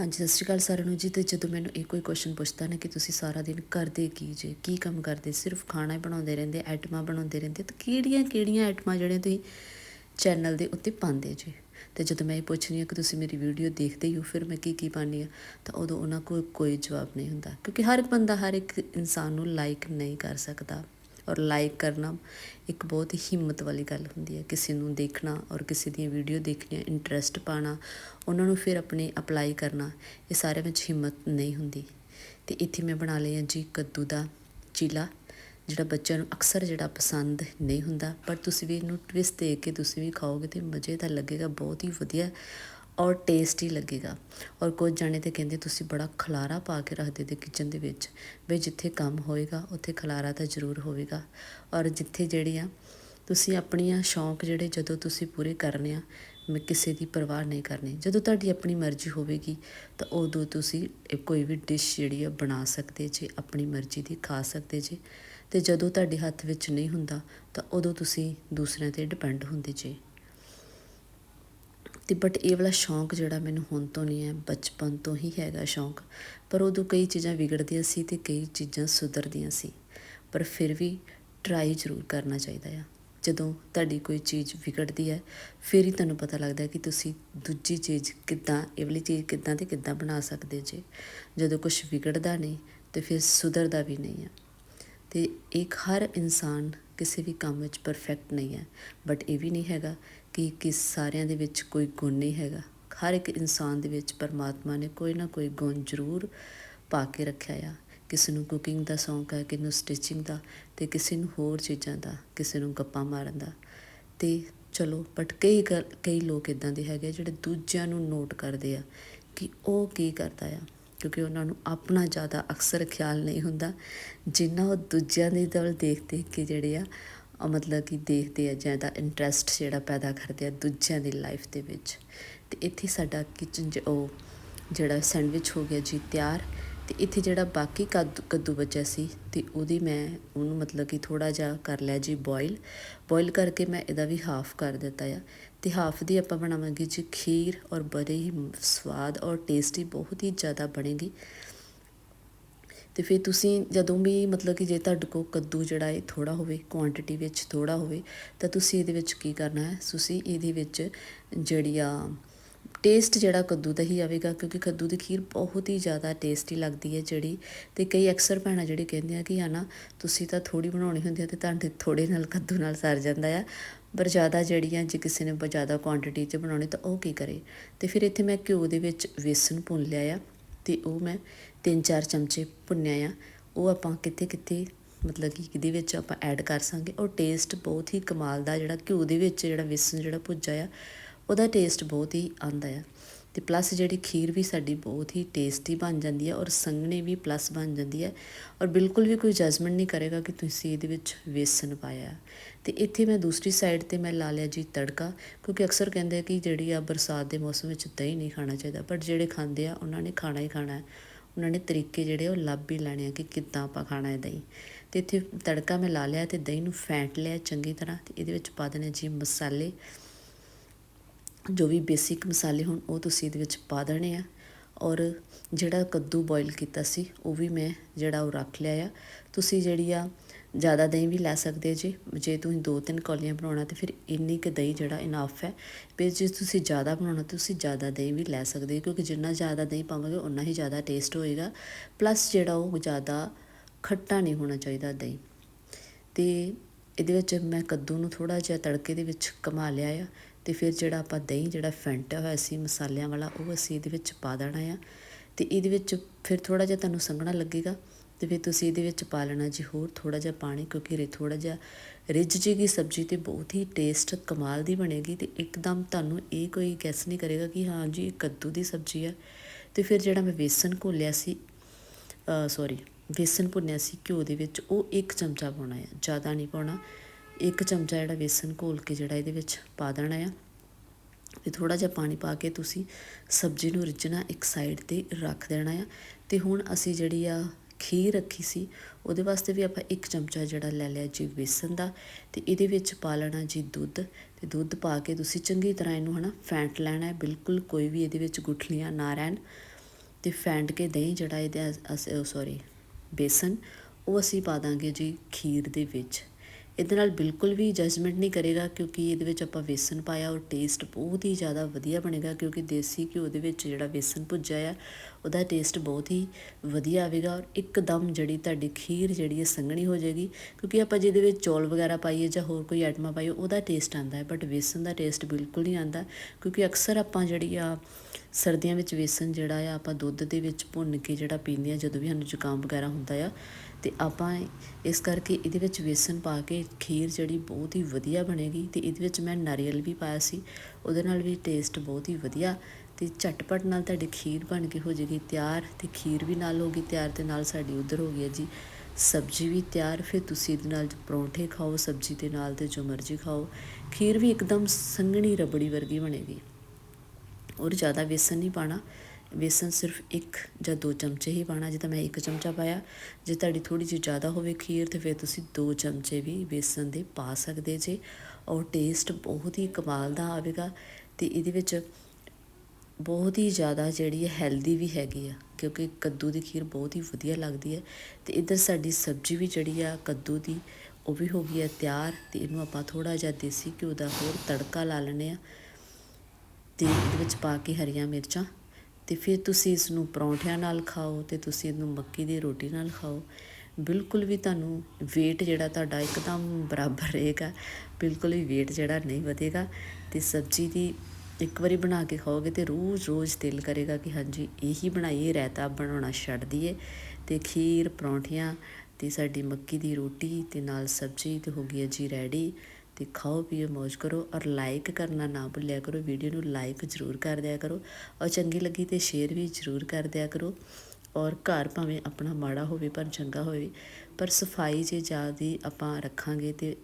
ਹਾਂਜੀ, ਸਤਿ ਸ਼੍ਰੀ ਅਕਾਲ ਸਾਰਿਆਂ ਨੂੰ ਜੀ। ਤੇ ਜਦੋਂ ਮੈਨੂੰ ਇਹ ਕੋਈ ਕੁਐਸਚਨ ਪੁੱਛਦਾ ਨਾ ਕਿ ਤੁਸੀਂ ਸਾਰਾ ਦਿਨ ਕਰਦੇ ਕੀ ਜੇ, ਕੀ ਕੰਮ ਕਰਦੇ? ਸਿਰਫ ਖਾਣਾ ਹੀ ਬਣਾਉਂਦੇ ਰਹਿੰਦੇ, ਆਈਟਮਾਂ ਬਣਾਉਂਦੇ ਰਹਿੰਦੇ। ਤਾਂ ਕਿਹੜੀਆਂ ਕਿਹੜੀਆਂ ਆਈਟਮਾਂ ਜਿਹੜੀਆਂ ਤੁਸੀਂ ਚੈਨਲ ਦੇ ਉੱਤੇ ਪਾਉਂਦੇ ਜੇ? ਤੇ ਜਦੋਂ ਮੈਂ ਇਹ ਪੁੱਛਣੀ ਆ ਕਿ ਤੁਸੀਂ ਮੇਰੀ ਵੀਡੀਓ ਦੇਖਦੇ ਹੀ ਹੋ, ਫਿਰ ਮੈਂ ਕੀ ਕੀ ਪਾਉਂਦੀ ਆ ਤਾਂ ਉਦੋਂ ਉਹਨਾਂ ਕੋਲ ਕੋਈ ਜਵਾਬ ਨਹੀਂ ਹੁੰਦਾ। ਕਿਉਂਕਿ ਹਰ ਇੱਕ ਬੰਦਾ, ਹਰ ਇੱਕ ਇਨਸਾਨ ਨੂੰ ਲਾਈਕ ਨਹੀਂ ਕਰ ਸਕਦਾ। ਔਰ ਲਾਈਕ ਕਰਨਾ ਇੱਕ ਬਹੁਤ ਹੀ ਹਿੰਮਤ ਵਾਲੀ ਗੱਲ ਹੁੰਦੀ ਹੈ। ਕਿਸੇ ਨੂੰ ਦੇਖਣਾ ਔਰ ਕਿਸੇ ਦੀਆਂ ਵੀਡੀਓ ਦੇਖਣੀਆਂ ਇੰਟਰਸਟ ਪਾਣਾ ਉਹਨਾਂ ਨੂੰ ਫਿਰ ਆਪਣੇ ਅਪਲਾਈ ਕਰਨਾ, ਇਹ ਸਾਰੇ ਵਿੱਚ ਹਿੰਮਤ ਨਹੀਂ ਹੁੰਦੀ। ਤੇ ਇੱਥੇ ਮੈਂ ਬਣਾ ਲਿਆ ਜੀ ਕੱਦੂ ਦਾ ਚੀਲਾ, ਜਿਹੜਾ ਬੱਚਿਆਂ ਨੂੰ ਅਕਸਰ ਜਿਹੜਾ ਪਸੰਦ ਨਹੀਂ ਹੁੰਦਾ, ਪਰ ਤੁਸੀਂ ਵੀ ਇਹਨੂੰ ਟਵਿਸਟ ਦੇ ਕੇ ਤੁਸੀਂ ਵੀ ਖਾਓਗੇ ਤੇ ਮਜ਼ੇ ਦਾ ਲੱਗੇਗਾ, ਬਹੁਤ ਹੀ ਵਧੀਆ ਔਰ ਟੇਸਟੀ ਲੱਗੇਗਾ। ਔਰ ਕੁਝ ਜਾਣੇ ਤੇ ਕਹਿੰਦੇ ਤੁਸੀਂ ਬੜਾ ਖਲਾਰਾ ਪਾ ਕੇ ਰੱਖਦੇ ਤੇ ਕਿਚਨ ਦੇ ਵਿੱਚ, ਵੀ ਜਿੱਥੇ ਕੰਮ ਹੋਏਗਾ, ਉੱਥੇ ਖਲਾਰਾ ਤਾਂ ਜ਼ਰੂਰ ਹੋਵੇਗਾ। ਔਰ ਜਿੱਥੇ ਜਿਹੜੀ ਆ, ਤੁਸੀਂ ਆਪਣੀਆਂ ਸ਼ੌਂਕ ਜਿਹੜੇ ਜਦੋਂ ਤੁਸੀਂ ਪੂਰੇ ਕਰਨੇ ਆ, ਮੈਂ ਕਿਸੇ ਦੀ ਪਰਵਾਹ ਨਹੀਂ ਕਰਨੀ। ਜਦੋਂ ਤੁਹਾਡੀ ਆਪਣੀ ਮਰਜ਼ੀ ਹੋਵੇਗੀ, ਤਾਂ ਉਦੋਂ ਤੁਸੀਂ ਕੋਈ ਵੀ ਡਿਸ਼ ਜਿਹੜੀ ਆ ਬਣਾ ਸਕਦੇ ਜੇ, ਆਪਣੀ ਮਰਜ਼ੀ ਦੀ ਖਾ ਸਕਦੇ ਜੇ। ਤੇ ਜਦੋਂ ਤੁਹਾਡੇ ਹੱਥ ਵਿੱਚ ਨਹੀਂ ਹੁੰਦਾ, ਤਾਂ ਉਦੋਂ ਤੁਸੀਂ ਦੂਸਰਿਆਂ ਤੇ ਡਿਪੈਂਡ ਹੁੰਦੇ ਜੇ। ਤੇ ਬਟ ਇਹ ਵਾਲਾ ਸ਼ੌਂਕ ਜਿਹੜਾ ਮੈਨੂੰ ਹੁਣ ਤੋਂ ਨਹੀਂ ਹੈ, ਬਚਪਨ ਤੋਂ ਹੀ ਹੈਗਾ ਸ਼ੌਂਕ। ਪਰ ਉਦੋਂ ਕਈ ਚੀਜ਼ਾਂ ਵਿਗੜਦੀਆਂ ਸੀ ਤੇ ਕਈ ਚੀਜ਼ਾਂ ਸੁਧਰਦੀਆਂ ਸੀ। ਪਰ ਫਿਰ ਵੀ ਟਰਾਈ ਜ਼ਰੂਰ ਕਰਨਾ ਚਾਹੀਦਾ ਆ। ਜਦੋਂ ਤੁਹਾਡੀ ਕੋਈ ਚੀਜ਼ ਵਿਗੜਦੀ ਹੈ, ਫਿਰ ਹੀ ਤੁਹਾਨੂੰ ਪਤਾ ਲੱਗਦਾ ਕਿ ਤੁਸੀਂ ਦੂਜੀ ਚੀਜ਼ ਕਿੱਦਾਂ, ਇਹ ਵਾਲੀ ਚੀਜ਼ ਕਿੱਦਾਂ ਤੇ ਕਿੱਦਾਂ ਬਣਾ ਸਕਦੇ ਜੇ। ਜਦੋਂ ਕੁਝ ਵਿਗੜਦਾ ਨਹੀਂ, ਤੇ ਫਿਰ ਸੁਧਰਦਾ ਵੀ ਨਹੀਂ ਹੈ ਤੇ ਇੱਕ ਹਰ ਇਨਸਾਨ ਕਿਸੇ ਵੀ ਕੰਮ ਵਿੱਚ ਪਰਫੈਕਟ ਨਹੀਂ ਹੈ। ਬਟ ਇਹ ਵੀ ਨਹੀਂ ਹੈਗਾ ਕਿ ਕਿ ਸਾਰਿਆਂ ਦੇ ਵਿੱਚ ਕੋਈ ਗੁਣ ਨਹੀਂ ਹੈਗਾ। ਹਰ ਇੱਕ ਇਨਸਾਨ ਦੇ ਵਿੱਚ ਪਰਮਾਤਮਾ ਨੇ ਕੋਈ ਨਾ ਕੋਈ ਗੁਣ ਜ਼ਰੂਰ ਪਾ ਕੇ ਰੱਖਿਆ ਆ। ਕਿਸੇ ਨੂੰ ਕੁਕਿੰਗ ਦਾ ਸ਼ੌਂਕ ਹੈ ਕਿਸੇ ਨੂੰ ਸਟਿਚਿੰਗ ਦਾ ਤੇ ਕਿਸੇ ਨੂੰ ਹੋਰ ਚੀਜ਼ਾਂ ਦਾ, ਕਿਸੇ ਨੂੰ ਗੱਪਾਂ ਮਾਰਨ ਦਾ। ਤੇ ਚਲੋ ਬਟ ਕਈ ਕਈ ਲੋਕ ਇਦਾਂ ਦੇ ਹੈਗੇ ਜਿਹੜੇ ਦੂਜਿਆਂ ਨੂੰ ਨੋਟ ਕਰਦੇ ਆ ਕਿ ਉਹ ਕੀ ਕਰਦਾ ਆ। ਕਿਉਂਕਿ ਉਹਨਾਂ ਨੂੰ ਆਪਣਾ ਜ਼ਿਆਦਾ ਅਕਸਰ ਖਿਆਲ ਨਹੀਂ ਹੁੰਦਾ। ਜਿੰਨਾ ਉਹ ਦੂਜਿਆਂ ਦੀ ਦਲ ਦੇਖ ਕੇ ਜਿਹੜੇ ਆ ਮਤਲਬ ਕਿ ਦੇਖਦੇ ਆ ਜ਼ਿਆਦਾ ਇੰਟਰਸਟ ਜਿਹੜਾ ਪੈਦਾ ਕਰਦੇ ਆ ਦੂਜਿਆਂ ਦੀ ਲਾਈਫ ਦੇ ਵਿੱਚ। ਤੇ ਇੱਥੇ ਸਾਡਾ ਕਿਚਨ ਉਹ ਜਿਹੜਾ ਸੈਂਡਵਿਚ ਹੋ ਗਿਆ ਜੀ ਤਿਆਰ, ਤੇ ਇੱਥੇ ਜਿਹੜਾ ਬਾਕੀ ਕੱਦੂ ਕੱਦੂ ਬਚਿਆ ਸੀ ਤੇ ਉਹਦੀ ਮੈਂ ਉਹਨੂੰ ਮਤਲਬ ਕਿ ਥੋੜਾ ਜਿਹਾ ਕਰ ਲਿਆ ਜੀ ਬੋਇਲ ਬੋਇਲ ਕਰਕੇ ਮੈਂ ਇਹਦਾ ਵੀ ਹਾਫ ਕਰ ਦਿੱਤਾ ਆ। ਤੇ ਹਾਫ ਦੀ ਆਪਾਂ ਬਣਾਵਾਂਗੇ ਜੀ ਖੀਰ ਔਰ ਬੜੇ ਹੀ ਸਵਾਦ ਔਰ ਟੇਸਟੀ ਬਹੁਤ ਹੀ ਜ਼ਿਆਦਾ ਬਣੇਗੀ। ਤੇ ਫਿਰ ਤੁਸੀਂ ਜਦੋਂ ਵੀ ਮਤਲਬ ਕਿ ਜੇ ਤੁਹਾਡੇ ਕੋਲ ਕੱਦੂ ਜਿਹੜਾ ਹੈ ਥੋੜਾ ਹੋਵੇ ਕੁਆਂਟੀਟੀ ਵਿੱਚ ਥੋੜਾ ਹੋਵੇ, ਤਾਂ ਤੁਸੀਂ ਇਹਦੇ ਵਿੱਚ ਕੀ ਕਰਨਾ ਹੈ? ਤੁਸੀਂ ਇਹਦੇ ਵਿੱਚ ਜਿਹੜੀ ਆ ਟੇਸਟ ਜਿਹੜਾ ਕੱਦੂ ਦਾ ਹੀ ਆਵੇਗਾ, ਕਿਉਂਕਿ ਕੱਦੂ ਦੀ ਖੀਰ ਬਹੁਤ ਹੀ ਜ਼ਿਆਦਾ ਟੇਸਟੀ ਲੱਗਦੀ ਹੈ ਜਿਹੜੀ ਤੇ ਕਈ ਅਕਸਰ ਭੈਣਾਂ ਜਿਹੜੀ ਕਹਿੰਦੀਆਂ ਕਿ ਆਨਾ ਤੁਸੀਂ ਤਾਂ ਥੋੜੀ ਬਣਾਉਣੀ ਹੁੰਦੀ ਹੈ ਤੇ ਤੁਹਾਡੇ ਥੋੜੇ ਨਾਲ ਕੱਦੂ ਨਾਲ ਸਰ ਜਾਂਦਾ ਆ, ਪਰ ਜ਼ਿਆਦਾ ਜਿਹੜੀਆਂ ਜੇ ਕਿਸੇ ਨੇ ਜ਼ਿਆਦਾ ਕੁਆਂਟੀਟੀ 'ਚ ਬਣਾਉਣੀ ਤਾਂ ਉਹ ਕੀ ਕਰੇ? ਤੇ ਫਿਰ ਇੱਥੇ ਮੈਂ ਘਿਓ ਦੇ ਵਿੱਚ ਵੇਸਣ ਭੁੰਨ ਲਿਆ ਆ ਤੇ ਉਹ ਮੈਂ 3-4 ਚਮਚੇ ਭੁੰਨਿਆ ਆ। ਉਹ ਆਪਾਂ ਕਿੱਥੇ ਕਿੱਥੇ ਮਤਲਬ ਕਿ ਇਹਦੇ ਵਿੱਚ ਆਪਾਂ ਐਡ ਕਰ ਸਾਂਗੇ ਔਰ ਟੇਸਟ ਬਹੁਤ ਹੀ ਕਮਾਲ ਦਾ ਜਿਹੜਾ ਘਿਓ ਦੇ ਵਿੱਚ ਜਿਹੜਾ ਵੇਸਣ ਜਿਹੜਾ ਭੁੱਜਾ ਆ, ਉਹਦਾ ਟੇਸਟ ਬਹੁਤ ਹੀ ਆਂਦਾ ਆ। ਤੇ ਪਲੱਸ ਜਿਹੜੀ ਖੀਰ ਵੀ ਸਾਡੀ ਬਹੁਤ ਹੀ ਟੇਸਟੀ ਬਣ ਜਾਂਦੀ ਹੈ ਔਰ ਸੰਘਣੀ ਵੀ ਪਲੱਸ ਬਣ ਜਾਂਦੀ ਹੈ ਔਰ ਬਿਲਕੁਲ ਵੀ ਕੋਈ ਜਜਮੈਂਟ ਨਹੀਂ ਕਰੇਗਾ ਕਿ ਤੁਸੀਂ ਇਹਦੇ ਵਿੱਚ ਵੇਸਣ ਪਾਇਆ ਤੇ ਇੱਥੇ ਮੈਂ ਦੂਸਰੀ ਸਾਈਡ ਤੇ ਮੈਂ ਲਾ ਲਿਆ ਜੀ ਤੜਕਾ, ਕਿਉਂਕਿ ਅਕਸਰ ਕਹਿੰਦੇ ਆ ਕਿ ਜਿਹੜੀ ਆ ਬਰਸਾਤ ਦੇ ਮੌਸਮ ਵਿੱਚ ਦਹੀਂ ਨਹੀਂ ਖਾਣਾ ਚਾਹੀਦਾ ਬਟ ਜਿਹੜੇ ਖਾਂਦੇ ਆ, ਉਹਨਾਂ ਨੇ ਖਾਣਾ ਹੀ ਖਾਣਾ ਹੈ ਉਹਨਾਂ ਨੇ ਤਰੀਕੇ ਜਿਹੜੇ ਉਹ ਲੱਭ ਹੀ ਲੈਣੇ ਆ ਕਿ ਕਿੱਦਾਂ ਆਪਾਂ ਖਾਣਾ ਹੈ ਦਹੀਂ। ਤੇ ਇੱਥੇ ਤੜਕਾ ਮੈਂ ਲਾ ਲਿਆ ਤੇ ਦਹੀਂ ਨੂੰ ਫੈਂਟ ਲਿਆ ਚੰਗੀ ਤਰ੍ਹਾਂ ਤੇ ਇਹਦੇ ਵਿੱਚ ਪਾ ਦੇਣੇ ਜੀ ਮਸਾਲੇ। ਜੋ ਵੀ ਬੇਸਿਕ ਮਸਾਲੇ ਹੋਣ ਉਹ ਤੁਸੀਂ ਇਹਦੇ ਵਿੱਚ ਪਾ ਦੇਣੇ ਆ। ਔਰ ਜਿਹੜਾ ਕੱਦੂ ਬੋਇਲ ਕੀਤਾ ਸੀ ਉਹ ਵੀ ਮੈਂ ਜਿਹੜਾ ਉਹ ਰੱਖ ਲਿਆ ਆ। ਤੁਸੀਂ ਜਿਹੜੀ ਆ ਜ਼ਿਆਦਾ ਦਹੀਂ ਵੀ ਲੈ ਸਕਦੇ ਜੇ ਜੇ ਤੁਸੀਂ ਦੋ ਤਿੰਨ ਕੌਲੀਆਂ ਬਣਾਉਣਾ ਤੇ ਫਿਰ ਇੰਨੀ ਕੁ ਦਹੀਂ ਜਿਹੜਾ ਇਨਾਫ ਹੈ ਫਿਰ ਜੇ ਤੁਸੀਂ ਜ਼ਿਆਦਾ ਬਣਾਉਣਾ ਤੁਸੀਂ ਜ਼ਿਆਦਾ ਦਹੀਂ ਵੀ ਲੈ ਸਕਦੇ ਕਿਉਂਕਿ ਜਿੰਨਾ ਜ਼ਿਆਦਾ ਦਹੀਂ ਪਾਵਾਂਗੇ ਉਨਾ ਹੀ ਜ਼ਿਆਦਾ ਟੇਸਟ ਹੋਏਗਾ ਪਲੱਸ ਜਿਹੜਾ ਉਹ ਜ਼ਿਆਦਾ ਖੱਟਾ ਨਹੀਂ ਹੋਣਾ ਚਾਹੀਦਾ ਦਹੀਂ। ਤੇ ਇਹਦੇ ਵਿੱਚ ਮੈਂ ਕੱਦੂ ਨੂੰ ਥੋੜਾ ਜਿਹਾ ਤੜਕੇ ਦੇ ਵਿੱਚ ਕਮਾ ਲਿਆ ਆ, ਤੇ ਫਿਰ ਜਿਹੜਾ ਆਪਾਂ ਦਹੀਂ ਜਿਹੜਾ ਫੈਂਟਿਆ ਹੋਇਆ ਸੀ ਮਸਾਲਿਆਂ ਵਾਲਾ, ਉਹ ਅਸੀਂ ਇਹਦੇ ਵਿੱਚ ਪਾ ਦੇਣਾ ਆ, ਤੇ ਇਹਦੇ ਵਿੱਚ ਫਿਰ ਥੋੜਾ ਜਿਹਾ ਤੁਹਾਨੂੰ ਸੰਘਣਾ ਲੱਗੇਗਾ। ਤੇ ਫਿਰ ਤੁਸੀਂ ਇਹਦੇ ਵਿੱਚ ਪਾ ਲੈਣਾ ਜੀ ਹੋਰ ਥੋੜਾ ਜਿਹਾ ਪਾਣੀ, ਕਿਉਂਕਿ ਰੇ ਥੋੜਾ ਜਿਹਾ ਰਿੱਝ ਜੇਗੀ ਸਬਜ਼ੀ ਤੇ ਬਹੁਤ ਹੀ ਟੇਸਟ ਕਮਾਲ ਦੀ ਬਣੇਗੀ ਤੇ ਇੱਕਦਮ ਤੁਹਾਨੂੰ ਇਹ ਕੋਈ ਗੈਸ ਨਹੀਂ ਕਰੇਗਾ ਕਿ ਹਾਂ ਜੀ ਇਹ ਕੱਦੂ ਦੀ ਸਬਜ਼ੀ ਆ। ਤੇ ਫਿਰ ਜਿਹੜਾ ਮੈਂ ਵੇਸਣ ਘੋਲਿਆ ਸੀ ਸੌਰੀ ਵੇਸਣ ਭੁੰਨਿਆ ਸੀ ਘਿਓ ਦੇ ਵਿੱਚ, ਉਹ ਇੱਕ ਚਮਚਾ ਪਾਉਣਾ ਆ, ਜ਼ਿਆਦਾ ਨਹੀਂ ਪਾਉਣਾ। ਇੱਕ ਚਮਚਾ ਜਿਹੜਾ ਵੇਸਣ ਘੋਲ ਕੇ ਜਿਹੜਾ ਇਹਦੇ ਵਿੱਚ ਪਾ ਦੇਣਾ ਆ। ਤੇ ਥੋੜਾ ਜਿਹਾ ਪਾਣੀ ਪਾ ਕੇ ਤੁਸੀਂ ਸਬਜ਼ੀ ਨੂੰ ਰਿੱਝਣਾ ਇੱਕ ਸਾਈਡ ਤੇ ਰੱਖ ਦੇਣਾ ਆ। ਤੇ ਹੁਣ ਅਸੀਂ ਜਿਹੜੀ ਆ ਖੀਰ ਰੱਖੀ ਸੀ, ਉਹਦੇ ਵਾਸਤੇ ਵੀ ਆਪਾਂ ਇੱਕ ਚਮਚਾ ਜਿਹੜਾ ਲੈ ਲਿਆ ਜੀ ਵੇਸਣ ਦਾ ਤੇ ਇਹਦੇ ਵਿੱਚ ਪਾ ਲੈਣਾ ਜੀ ਦੁੱਧ ਤੇ ਦੁੱਧ ਪਾ ਕੇ ਤੁਸੀਂ ਚੰਗੀ ਤਰ੍ਹਾਂ ਇਹਨੂੰ ਹਨਾ ਫੈਂਟ ਲੈਣਾ ਹੈ, ਬਿਲਕੁਲ ਕੋਈ ਵੀ ਇਹਦੇ ਵਿੱਚ ਗੁਠਲੀਆਂ ਨਾ ਰਹਿਣ ਤੇ ਫੈਂਟ ਕੇ ਦਹੀਂ ਜਿਹੜਾ ਇਹਦੇ ਅਸੀਂ ਸੌਰੀ ਬੇਸਨ ਉਹ ਅਸੀਂ ਪਾ ਦਾਂਗੇ ਜੀ ਖੀਰ ਦੇ ਵਿੱਚ। ਇਹਦੇ ਨਾਲ ਬਿਲਕੁਲ ਵੀ ਜਜਮੈਂਟ ਨਹੀਂ ਕਰੇਗਾ ਕਿਉਂਕਿ ਇਹਦੇ ਵਿੱਚ ਆਪਾਂ ਵੇਸਣ ਪਾਇਆ ਔਰ ਟੇਸਟ ਬਹੁਤ ਹੀ ਜ਼ਿਆਦਾ ਵਧੀਆ ਬਣੇਗਾ ਕਿਉਂਕਿ ਦੇਸੀ ਘਿਓ ਦੇ ਵਿੱਚ ਜਿਹੜਾ ਵੇਸਣ ਭੁੱਜਿਆ ਆ, ਉਹਦਾ ਟੇਸਟ ਬਹੁਤ ਹੀ ਵਧੀਆ ਆਵੇਗਾ ਔਰ ਇੱਕਦਮ ਜਿਹੜੀ ਤੁਹਾਡੀ ਖੀਰ ਜਿਹੜੀ ਹੈ ਸੰਘਣੀ ਹੋ ਜਾਏਗੀ ਕਿਉਂਕਿ ਆਪਾਂ ਜਿਹਦੇ ਵਿੱਚ ਚੌਲ ਵਗੈਰਾ ਪਾਈਏ ਜਾਂ ਹੋਰ ਕੋਈ ਆਈਟਮਾਂ ਪਾਈਏ, ਉਹਦਾ ਟੇਸਟ ਆਂਦਾ ਹੈ ਬਟ ਵੇਸਣ ਦਾ ਟੇਸਟ ਬਿਲਕੁਲ ਨਹੀਂ ਆਂਦਾ ਕਿਉਂਕਿ ਅਕਸਰ ਆਪਾਂ ਜਿਹੜੀ ਆ ਸਰਦੀਆਂ ਵਿੱਚ ਵੇਸਣ ਜਿਹੜਾ ਆ, ਆਪਾਂ ਦੁੱਧ ਦੇ ਵਿੱਚ ਭੁੰਨ ਕੇ ਜਿਹੜਾ ਪੀਂਦੇ ਆ ਜਦੋਂ ਵੀ ਸਾਨੂੰ ਜ਼ੁਕਾਮ ਵਗੈਰਾ ਹੁੰਦਾ ਆ ਤੇ ਆਪਾਂ ਇਸ ਕਰਕੇ ਇਹਦੇ ਵਿੱਚ ਵੇਸਣ ਪਾ ਕੇ ਖੀਰ ਜਿਹੜੀ ਬਹੁਤ ਹੀ ਵਧੀਆ ਬਣੇਗੀ ਤੇ ਇਹਦੇ ਵਿੱਚ ਮੈਂ ਨਾਰੀਅਲ ਵੀ ਪਾਇਆ ਸੀ, ਉਹਦੇ ਨਾਲ ਵੀ ਟੇਸਟ ਬਹੁਤ ਹੀ ਵਧੀਆ ਤੇ ਝਟਪਟ ਨਾਲ ਤੁਹਾਡੀ ਖੀਰ ਬਣ ਕੇ ਹੋ ਜਾਏਗੀ ਤਿਆਰ ਤੇ ਖੀਰ ਵੀ ਨਾਲ ਹੋ ਗਈ ਤਿਆਰ ਤੇ ਨਾਲ ਸਾਡੀ ਉਧਰ ਹੋ ਗਈ ਹੈ ਜੀ ਸਬਜ਼ੀ ਵੀ ਤਿਆਰ, ਫਿਰ ਤੁਸੀਂ ਇਹਦੇ ਨਾਲ ਪਰੌਂਠੇ ਖਾਓ, ਸਬਜ਼ੀ ਦੇ ਨਾਲ ਤੇ ਜੋ ਮਰਜ਼ੀ ਖਾਓ, ਖੀਰ ਵੀ ਇੱਕਦਮ ਸੰਘਣੀ ਰਬੜੀ ਵਰਗੀ ਬਣੇਗੀ। ਔਰ ਜ਼ਿਆਦਾ ਵੇਸਣ ਨਹੀਂ ਪਾਣਾ। ਬੇਸਨ ਸਿਰਫ ਇੱਕ ਜਾਂ ਦੋ ਚਮਚੇ ਹੀ ਪਾਣਾ ਜਿੱਦਾਂ ਮੈਂ ਇੱਕ ਚਮਚਾ ਪਾਇਆ। ਜੇ ਤੁਹਾਡੀ ਥੋੜੀ ਜਿਹੀ ਜ਼ਿਆਦਾ ਹੋਵੇ ਖੀਰ, ਤੇ ਫਿਰ ਤੁਸੀਂ ਦੋ ਚਮਚੇ ਵੀ ਵੇਸਨ ਦੇ ਪਾ ਸਕਦੇ ਜੇ। ਔਰ ਟੇਸਟ ਬਹੁਤ ਹੀ ਕਮਾਲ ਦਾ ਆਵੇਗਾ, ਤੇ ਇਹਦੇ ਵਿੱਚ ਬਹੁਤ ਹੀ ਜ਼ਿਆਦਾ ਜਿਹੜੀ ਹੈ ਹੈਲਦੀ ਵੀ ਹੈਗੀ ਆ, ਕਿਉਂਕਿ ਕੱਦੂ ਦੀ ਖੀਰ ਬਹੁਤ ਹੀ ਵਧੀਆ ਲੱਗਦੀ ਹੈ। ਤੇ ਇੱਧਰ ਸਾਡੀ ਸਬਜ਼ੀ ਵੀ ਜਿਹੜੀ ਆ ਕੱਦੂ ਦੀ, ਉਹ ਵੀ ਹੋ ਗਈ ਹੈ ਤਿਆਰ, ਤੇ ਇਹਨੂੰ ਆਪਾਂ ਥੋੜਾ ਜਿਹਾ ਦੇਸੀ ਘਿਓ ਦਾ ਹੋਰ ਤੜਕਾ ਲਾ ਲੈਣੇ ਆ ਤੇ ਇਹਦੇ ਵਿੱਚ ਪਾ ਕੇ ਹਰੀਆਂ ਮਿਰਚਾਂ ਤੇ ਫਿਰ ਤੁਸੀਂ ਇਸ ਨੂੰ ਪਰੌਂਠਿਆਂ ਨਾਲ ਖਾਓ ਤੇ ਤੁਸੀਂ ਇਹਨੂੰ ਮੱਕੀ ਦੀ ਰੋਟੀ ਨਾਲ ਖਾਓ। ਬਿਲਕੁਲ ਵੀ ਤੁਹਾਨੂੰ weight ਜਿਹੜਾ ਤੁਹਾਡਾ ਇੱਕਦਮ ਬਰਾਬਰ ਰਹੇਗਾ। ਬਿਲਕੁਲ ਵੀ weight ਜਿਹੜਾ ਨਹੀਂ ਵਧੇਗਾ ਤੇ ਸਬਜ਼ੀ ਦੀ ਇੱਕ ਵਾਰੀ ਬਣਾ ਕੇ ਖਾਓਗੇ ਤੇ ਰੋਜ਼-ਰੋਜ਼ ਦਿਲ ਕਰੇਗਾ ਕਿ ਹਾਂਜੀ, ਇਹੀ ਬਣਾਈਏ, ਰਾਇਤਾ ਬਣਾਉਣਾ ਛੱਡ ਦਈਏ ਤੇ ਖੀਰ, ਪਰੌਂਠੀਆਂ ਤੇ ਸਾਡੀ ਮੱਕੀ ਦੀ ਰੋਟੀ ਤੇ ਨਾਲ ਸਬਜ਼ੀ ਤੇ ਹੋ ਗਈ ਹੈ ਜੀ ਰੈਡੀ। ਤੇ ਖਾਓ ਪੀਓ ਮौज ਕਰੋ ਔਰ ਲਾਈਕ ਕਰਨਾ ਨਾ ਭੁੱਲਿਆ ਕਰੋ। ਵੀਡੀਓ ਨੂੰ ਲਾਈਕ ਜ਼ਰੂਰ ਕਰ ਦਿਆ ਕਰੋ ਔਰ ਚੰਗੀ ਲੱਗੀ ਤੇ ਸ਼ੇਅਰ ਵੀ ਜ਼ਰੂਰ ਕਰ ਦਿਆ ਕਰੋ ਔਰ ਘਰ ਭਾਵੇਂ ਆਪਣਾ ਮਾੜਾ ਹੋਵੇ ਪਰ ਚੰਗਾ ਹੋਵੇ। ਪਰ ਸਫ਼ਾਈ ਜੇ ਜ਼ਿਆਦੀ ਆਪਾਂ ਰੱਖਾਂਗੇ ਤੇ